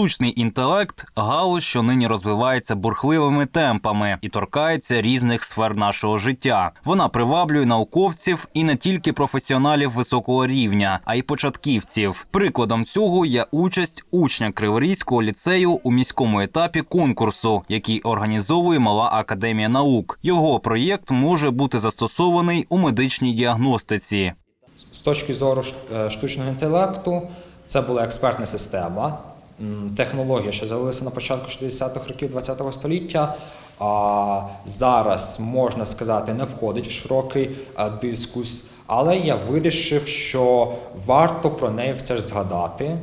Штучний інтелект галузь, що нині розвивається бурхливими темпами і торкається різних сфер нашого життя. Вона приваблює науковців і не тільки професіоналів високого рівня, а й початківців. Прикладом цього є участь учня Криворізького ліцею у міському етапі конкурсу, який організовує Мала академія наук. Його проєкт може бути застосований у медичній діагностиці. З точки зору е, штучного інтелекту, це була експертна система, технологія, що з'явилася на початку 60-х років ХХ століття. А зараз можна сказати, не входить в широкий дискус, але я вирішив, що варто про неї все ж згадати.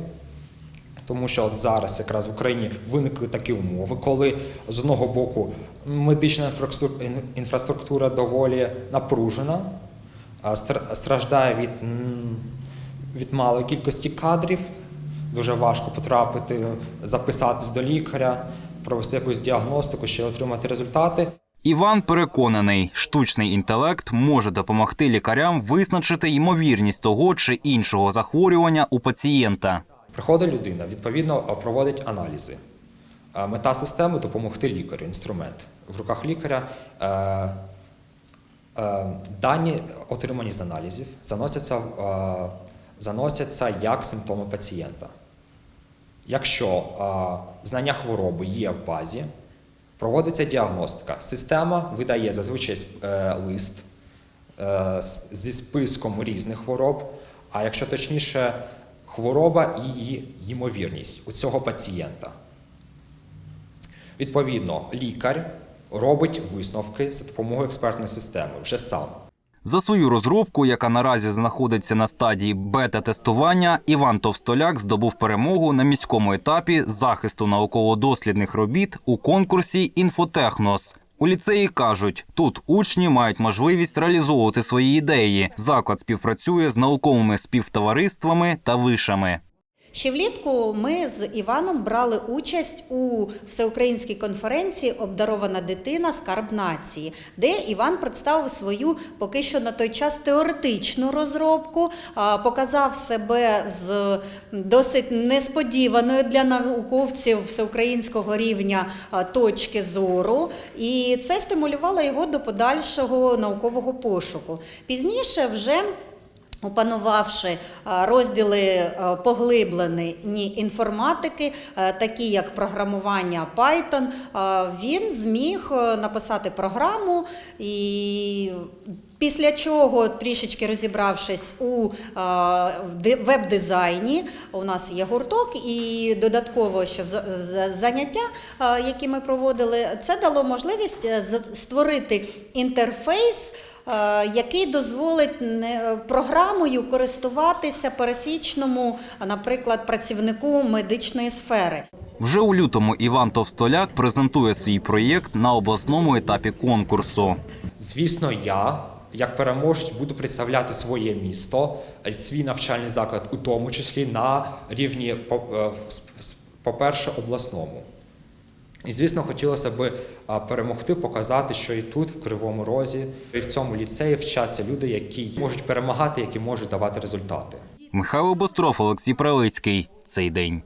Тому що от зараз якраз в Україні виникли такі умови, коли з одного боку медична інфраструк- інфраструктура доволі напружена, стр- страждає від, від малої кількості кадрів, дуже важко потрапити, записатись до лікаря, провести якусь діагностику, ще отримати результати. Іван переконаний, штучний інтелект може допомогти лікарям визначити ймовірність того чи іншого захворювання у пацієнта. Приходить людина, відповідно проводить аналізи. Мета системи допомогти лікарю, інструмент. В руках лікаря е, е, дані, отримані з аналізів, заносяться, е, заносяться як симптоми пацієнта. Якщо знання хвороби є в базі, проводиться діагностика. Система видає зазвичай е, лист е, зі списком різних хвороб, а якщо точніше, хвороба і її ймовірність у цього пацієнта. Відповідно, лікар робить висновки за допомогою експертної системи вже сам. За свою розробку, яка наразі знаходиться на стадії бета-тестування, Іван Товстоляк здобув перемогу на міському етапі захисту науково-дослідних робіт у конкурсі Інфотехнос. У ліцеї кажуть, тут учні мають можливість реалізовувати свої ідеї. Заклад співпрацює з науковими співтовариствами та вишами. Ще влітку ми з Іваном брали участь у всеукраїнській конференції Обдарована дитина скарб нації, де Іван представив свою поки що на той час теоретичну розробку, показав себе з досить несподіваною для науковців всеукраїнського рівня точки зору, і це стимулювало його до подальшого наукового пошуку. Пізніше вже Опанувавши розділи е, поглиблені інформатики, е, такі як програмування Python, він зміг е, написати програму і. Після чого, трішечки розібравшись у е, веб-дизайні, у нас є гурток, і додатково ще заняття, е, які ми проводили, це дало можливість е, з- створити інтерфейс, е, який дозволить не- програмою користуватися пересічному, наприклад, працівнику медичної сфери. Вже у лютому Іван Товстоляк презентує свій проєкт на обласному етапі конкурсу. Звісно, я, як переможець, буду представляти своє місто, е, свій навчальний заклад, у тому числі на рівні, е, по-перше, обласному. І, звісно, хотілося б перемогти, показати, що і тут, в Кривому Розі, і в цьому ліцеї вчаться люди, які можуть перемагати, які можуть давати результати. Михайло Бостров, Олексій Правицький. Цей день.